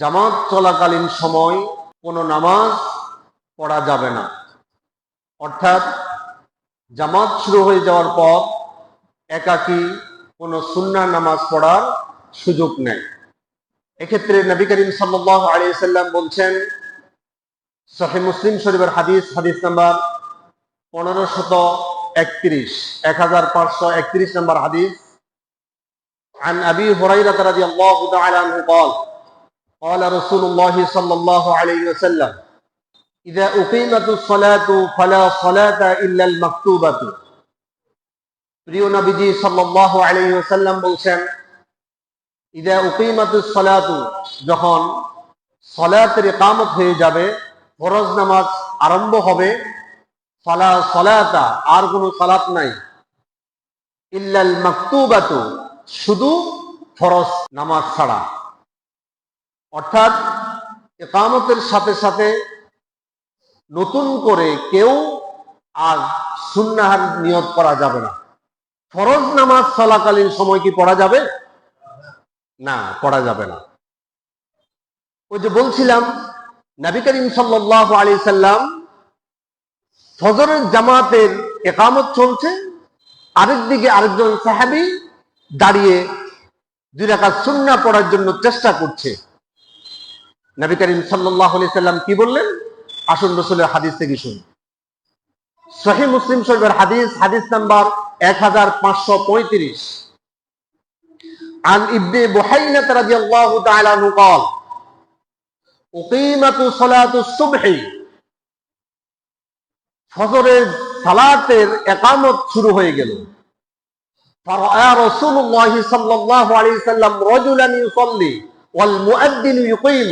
জামাত চলাকালীন সময় কোনো নামাজ পড়া যাবে না অর্থাৎ জামাত শুরু হয়ে যাওয়ার পর একাকী কোনো সুন্নাহ নামাজ পড়ার সুযোগ নেই এক্ষেত্রে নবী করিম সাল্লাহ আলিয়া সাল্লাম বলছেন সহি মুসলিম শরীফের হাদিস হাদিস নাম্বার পনেরো শত একত্রিশ এক হাজার পাঁচশো একত্রিশ নম্বর হাদিস عن أبي هريرة رضي الله تعالى عنه قال قال رسول الله صلى الله عليه وسلم إذا أقيمت الصلاة فلا صلاة إلا المكتوبة প্রিয় নবীজি সাল্লাল্লাহু আলাইহি ওয়াসাল্লাম বলছেন ইদা উকিমাতুস সালাতু যখন সালাতের ইকামত হয়ে যাবে ফরজ নামাজ আরম্ভ হবে ফালা সালাতা আর কোনো সালাত নাই ইল্লাল মাকতুবাতু শুধু ফরজ নামাজ ছাড়া অর্থাৎ একামতের সাথে সাথে নতুন করে কেউ আর সুন্নাহার নিয়ত করা যাবে না। ফরজ নামাজ চলাকালীন সময় কি পড়া যাবে? না, পড়া যাবে না। ওই যে বলছিলাম, নবী করিম সাল্লাহ আলি সাল্লাম ফজরের জামাতের একামত চলছে, আরেক দিকে আরেকজন সাহাবি দাঁড়িয়ে দুই রাকাত সুন্না পড়ার জন্য চেষ্টা করছে। নবী করিম সাল্লাহ আলি সাল্লাম কি বললেন আসুন রসুলের হাদিস থেকে শুনুন সহি মুসলিম শরীফের হাদিস হাদিস নাম্বার এক হাজার পাঁচশো পঁয়ত্রিশ عن ابن بحينة رضي الله تعالى عنه قال أقيمت صلاة الصبح ফজরের সালাতের একামত শুরু হয়ে গেল فرأى رسول الله صلى الله عليه وسلم رجلا يصلي والمؤذن يقيم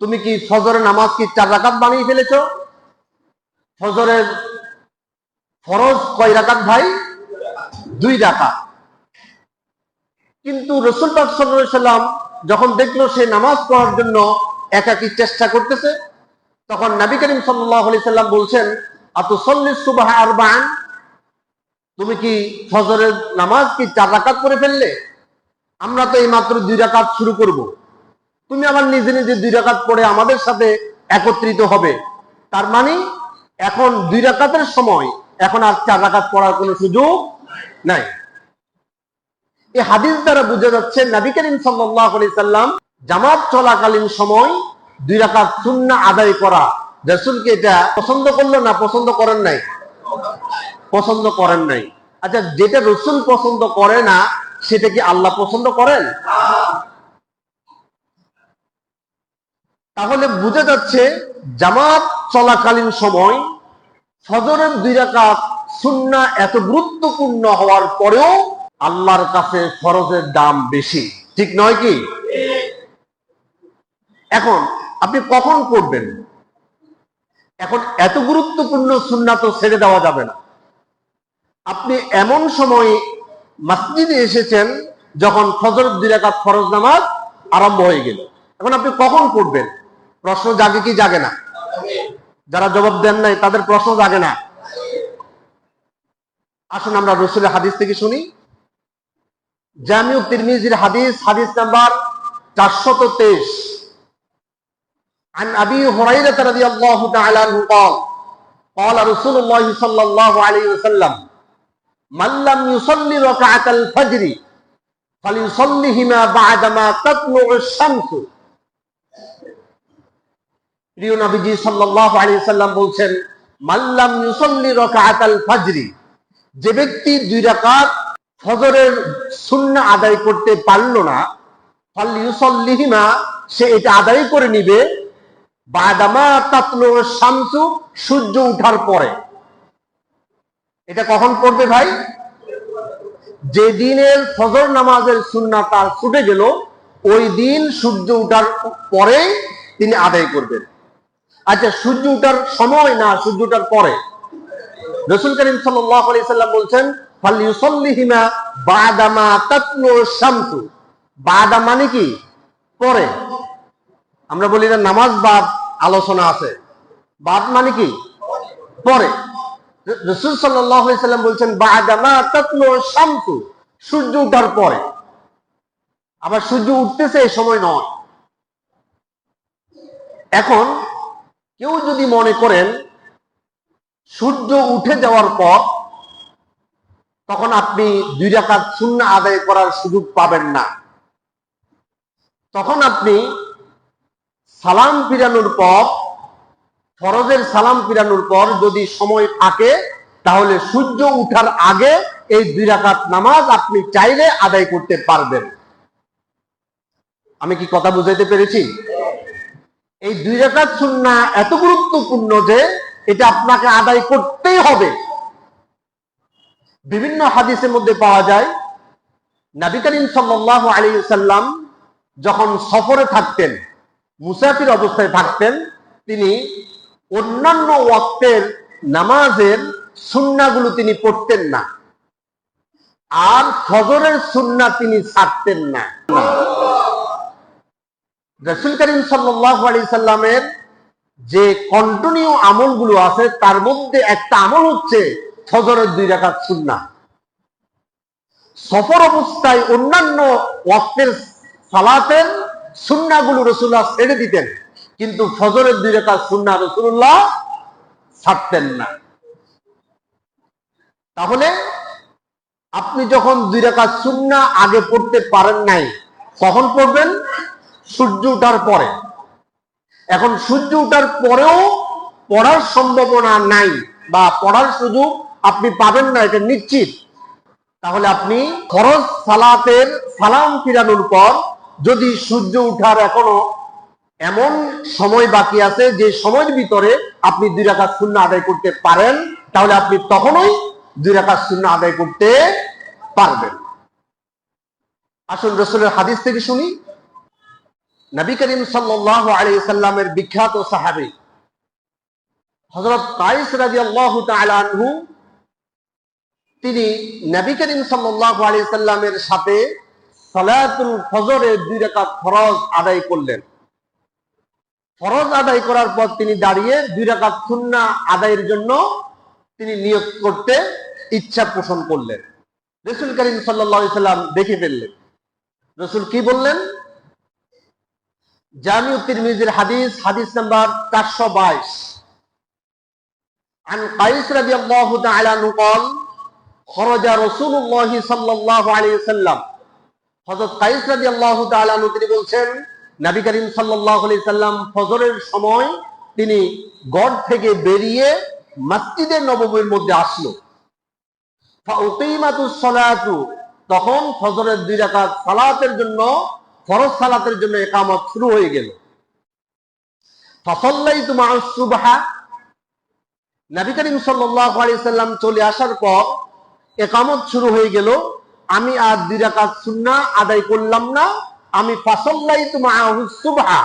তুমি কি ফজরের নামাজ কি চার রাকাত বানিয়ে ফেলেছ? ফজরের ফরজ কয় রাকাত ভাই? দুই রাকাত। কিন্তু রসুল সাল্লাম যখন দেখল সে নামাজ পড়ার জন্য একাকি চেষ্টা করতেছে, তখন নবী করিম সাল্লাহ সাল্লাম বলছেন, আতুসল্লি সুবাহ আরবান? তুমি কি ফজরের নামাজ কি চার রাকাত করে ফেললে? আমরা তো এই মাত্র দুই রাকাত শুরু করব। তুমি আমার নিজে নিজে দুই রাকাত পড়ে আমাদের সাথে একত্রিত হবে। তার মানে এখন দুই রাকাতের সময়, এখন আর চার রাকাত পড়ার কোনো সুযোগ নাই। এই হাদিস দ্বারা বোঝা যাচ্ছে, নবী করিম সাল্লাম জামাত চলাকালীন সময় দুই রাকাত সুন্না আদায় করা। রসুলকে এটা পছন্দ করল না পছন্দ করেন নাই? পছন্দ করেন নাই। আচ্ছা যেটা রসুল পছন্দ করে না, সেটা কি আল্লাহ পছন্দ করেন? তাহলে বোঝা যাচ্ছে জামাত চলাকালীন সময় ফজরের দুই রাকাত সুন্না এত গুরুত্বপূর্ণ হওয়ার পরেও আল্লাহর কাছে ফরজের দাম বেশি। ঠিক নয় কি? এখন আপনি কখন করবেন? এখন এত গুরুত্বপূর্ণ সুন্না তো ছেড়ে দেওয়া যাবে না। আপনি এমন সময় মসজিদে এসেছেন যখন ফজর দুই রাকাত ফরজ নামাজ আরম্ভ হয়ে গেল। এখন আপনি কখন করবেন? প্রশ্ন জাগে কি জাগে না যারা জবাব দেন নাই তাদের প্রশ্ন জাগে না আসুন আমরা রসুলের হাদিস থেকে শুনি জামিউ তিরমিজির হাদিস হাদিস নাম্বার চারশত তেইশ عن أبي هريرة رضي الله تعالى عنه قال قال رسول الله صلى الله عليه وسلم من لم يصلي ركعة الفجر فليصليهما بعدما تطلع الشمس প্রিয় নবীজি সাল্লাল্লাহু আলাইহি সাল্লাম বলছেন মাল্লাম ইউসাল্লি রাকাতাল ফাজরি যে ব্যক্তি দুই রাকাত ফজরের সুন্নাহ আদায় করতে পারল না, ফাল ইউসাল্লিহিমা সে এটা আদায় করে নিবে, বাদামা তাতলু শামসু সূর্য ওঠার পরে। এটা কখন পড়বে ভাই? যে দিনের ফজর নামাজের সুন্নাহ তার ছুটে গেল, ওই দিন সূর্য উঠার পরে তিনি আদায় করবেন। আচ্ছা সূর্য উঠার সময় না সূর্য উঠার পরে? রসুল করিম সাল্লাম বলছেন বাদামা বাদা মানে কি? পরে। আমরা বলি না নামাজ বাদ আলোচনা আছে। বাদ মানে কি? পরে। রসুল সাল্লাম বলছেন, বাদামা সূর্য উঠার পরে। আবার সূর্য উঠতেছে এই সময় নয়। এখন কেউ যদি মনে করেন সূর্য উঠে যাওয়ার পর তখন আপনি দুই রাকাত শূন্য আদায় করার সুযোগ পাবেন না। তখন আপনি সালাম ফিরানোর পর, ফরজের সালাম ফিরানোর পর যদি সময় থাকে, তাহলে সূর্য উঠার আগে এই দুই রাকাত নামাজ আপনি চাইলে আদায় করতে পারবেন। আমি কি কথা বুঝাইতে পেরেছি? এই দুই রেখাত সুন্না এত গুরুত্বপূর্ণ যে এটা আপনাকে আদায় করতেই হবে। বিভিন্ন হাদিসের মধ্যে পাওয়া যায়, নবী সাল্লাহ আলী সাল্লাম যখন সফরে থাকতেন, মুসাফির অবস্থায় থাকতেন, তিনি অন্যান্য ওয়াক্তের নামাজের সুন্নাগুলো তিনি পড়তেন না। আর ফজরের সুন্না তিনি ছাড়তেন না। রসুল করিম সাল্লি সাল্লামের যে কন্টিনিউ আমলগুলো আছে, তার মধ্যে একটা আমল হচ্ছে ফজরের দুই রাখাত সুন্না সফর অবস্থায় অন্যান্য ওয়াক্তের সালাতের সুন্নাগুলো রসুল্লাহ ছেড়ে দিতেন, কিন্তু ফজরের দুই রেখাত সুন্না রসুল্লাহ ছাড়তেন না। তাহলে আপনি যখন দুই রেখাত সুন্না আগে পড়তে পারেন নাই, কখন পড়বেন? সূর্য উঠার পরে। এখন সূর্য উঠার পরেও পড়ার সম্ভাবনা নাই বা পড়ার সুযোগ আপনি পাবেন না, এটা নিশ্চিত। তাহলে আপনি ফরজ সালাতের সালাম ফিরানোর পর যদি সূর্য উঠার এখনও এমন সময় বাকি আছে যে সময়ের ভিতরে আপনি দুই রাখা শূন্য আদায় করতে পারেন, তাহলে আপনি তখনই দুই রাখা শূন্য আদায় করতে পারবেন। আসুন রসুলের হাদিস থেকে শুনি। নবী করিম সাল্লাহ আলী সাল্লামের বিখ্যাত সাহাবি। হজরত কাইস রাজি আল্লাহ তিনি নবী করিম সাল্লাহ সাল্লামের সাথে দুই রেখা ফরজ আদায় করলেন। ফরজ আদায় করার পর তিনি দাঁড়িয়ে দুই রেখা আদায়ের জন্য তিনি নিয়োগ করতে ইচ্ছা পোষণ করলেন। রসুল করিম সাল্লাহ সাল্লাম দেখে ফেললেন। রসুল কি বললেন? জামিউ তিরমিজির হাদিস হাদিস নাম্বার চারশো বাইশ عن قيس رضي الله تعالى عنه قال خرج رسول الله صلى الله عليه وسلم হযরত কাইস রাদিয়াল্লাহু তাআলা আনহু তিনি বলছেন নবী করিম সাল্লাল্লাহু আলাইহি সাল্লাম ফজরের সময় তিনি গড় থেকে বেরিয়ে মসজিদে নববীর মধ্যে আসলো ফাউকিমাতুস সালাতু তখন ফজরের দুই রাকাত সালাতের জন্য ফরজ সালাতের জন্য একামত শুরু হয়ে গেল। ফসল্লাই তোমার সুবাহা। নবী করিম সাল্লাম চলে আসার পর একামত শুরু হয়ে গেল। আমি আর দুই রাকাত সুন্না আদায় করলাম না। আমি ফাসল্লাই তোমার সুবাহা।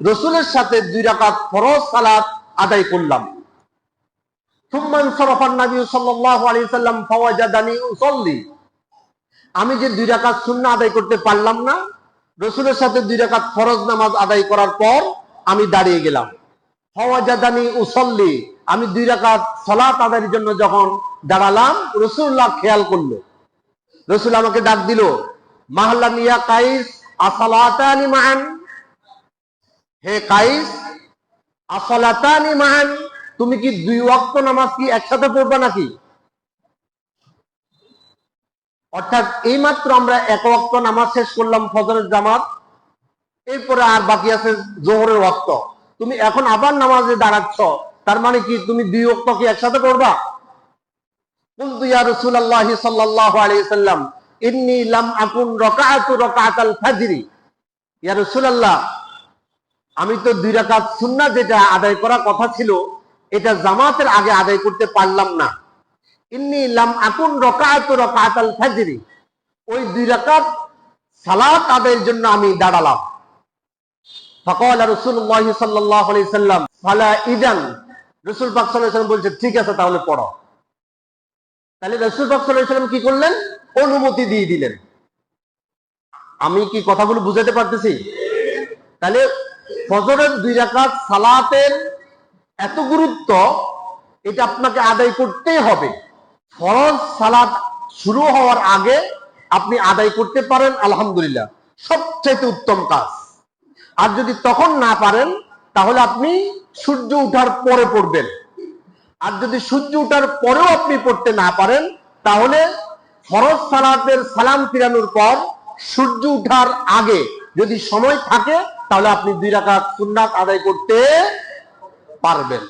রসুলের সাথে দুই রাকাত ফরজ সালাত আদায় করলাম। আমি যে দুই রাকাত সুন্না আদায় করতে পারলাম না রসুলের সাথে দুই রেখাত ফরজ নামাজ আদায় করার পর আমি দাঁড়িয়ে গেলাম। ফওয়াজাদানি উসল্লি, আমি দুই রাকাত সলাত আদায়ের জন্য যখন দাঁড়ালাম, রসুল্লাহ খেয়াল করল। রসুল আমাকে ডাক দিল মাহল্লা মিয়া কাইস, আসালাতানি মান হে কাইস, আসালাতানি মান তুমি কি দুই ওয়াক্ত নামাজ কি একসাথে পড়বা নাকি? অর্থাৎ এই মাত্র আমরা এক ওয়াক্ত নামাজ শেষ করলাম ফজরের জামাত, এরপরে আর বাকি আছে জোহরের ওয়াক্ত। তুমি এখন আবার নামাজে দাঁড়াচ্ছ, তার মানে কি তুমি দুই ওয়াক্ত কি একসাথে করবা আমি তো দুই রাকাত সুন্নাহ যেটা আদায় করা কথা ছিল, এটা জামাতের আগে আদায় করতে পারলাম না। ইন্নি লাম আকুন রকাত রকাতাল ফাজরি। ওই দুই রাকাত সালাত আদায়ের জন্য আমি দাঁড়ালাম। ফকল রসুল্লাহ সাল্লাহ সাল্লাম, ফালা ইদান। রসুল পাক সাল্লাম বলছে, ঠিক আছে, তাহলে পড়ো। তাহলে রসুল পাক সাল্লাম কি করলেন? অনুমতি দিয়ে দিলেন। আমি কি কথাগুলো বুঝাতে পারতেছি? তাহলে ফজরের দুই রাকাত সালাতের এত গুরুত্ব, এটা আপনাকে আদায় করতেই হবে। ফরজ সালাত শুরু হওয়ার আগে আপনি আদায় করতে পারেন, আলহামদুলিল্লাহ। সবচাইতে উত্তম কাজ। আর যদি তখন না পারেন, তাহলে আপনি সূর্য উঠার পরে পড়বেন। আর যদি সূর্য উঠার পরেও আপনি পড়তে না পারেন, তাহলে ফরজ সালাতের সালাম ফিরানোর পর সূর্য উঠার আগে যদি সময় থাকে, তাহলে আপনি দুই রাকাত সুন্নাত আদায় করতে পারবেন।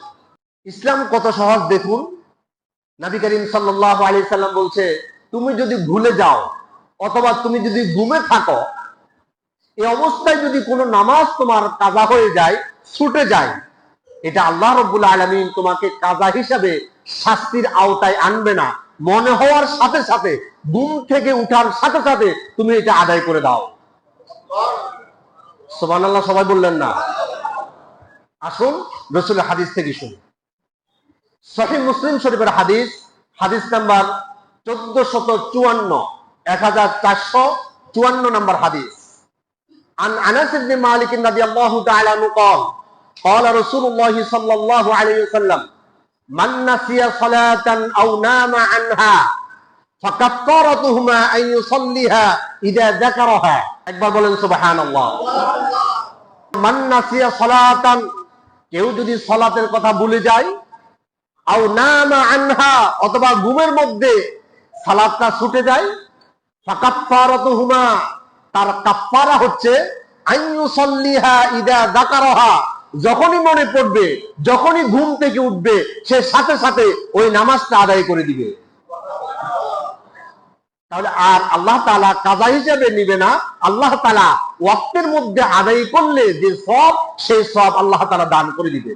ইসলাম কত সহজ দেখুন। নবী করিম সাল্লাল্লাহু আলাইহি সাল্লাম বলছে, তুমি যদি ভুলে যাও অথবা তুমি যদি ঘুমে থাকো এই অবস্থায় যদি কোনো নামাজ তোমার কাজা হয়ে যায়, ছুটে যায়, এটা আল্লাহ রব্বুল আলমিন তোমাকে কাজা হিসাবে শাস্তির আওতায় আনবে না। মনে হওয়ার সাথে সাথে, ঘুম থেকে উঠার সাথে সাথে তুমি এটা আদায় করে দাও। সোমান সবাই বললেন না। আসুন রসুলের হাদিস থেকে শুনি। সহি মুসলিম শরীফের হাদিস হাদিস নাম্বার চোদ্দ শত চুয়ান্ন এক হাজার চারশো চুয়ান্ন নম্বর হাদিস عن انس بن مالك رضي الله تعالى عنه قال قال رسول الله صلى الله عليه وسلم من نسي صلاة او نام عنها فكفارتهما ان يصليها اذا ذكرها একবার বলেন সুবহানাল্লাহ মান নাসিয়া সালাতান কেউ যদি সালাতের কথা ভুলে যায় অথবা ঘুমের মধ্যে সালাদটা ছুটে যায়। ফাকাফারাতুহুমা তার কাফারা হচ্ছে যখনই মনে পড়বে, যখনই ঘুম থেকে উঠবে, সে সাথে সাথে ওই নামাজটা আদায় করে দিবে। তাহলে আর আল্লাহ তালা কাজা হিসেবে নিবে না। আল্লাহ তালা ওয়াক্তের মধ্যে আদায় করলে যে সব সেই সব আল্লাহ তালা দান করে দিবে।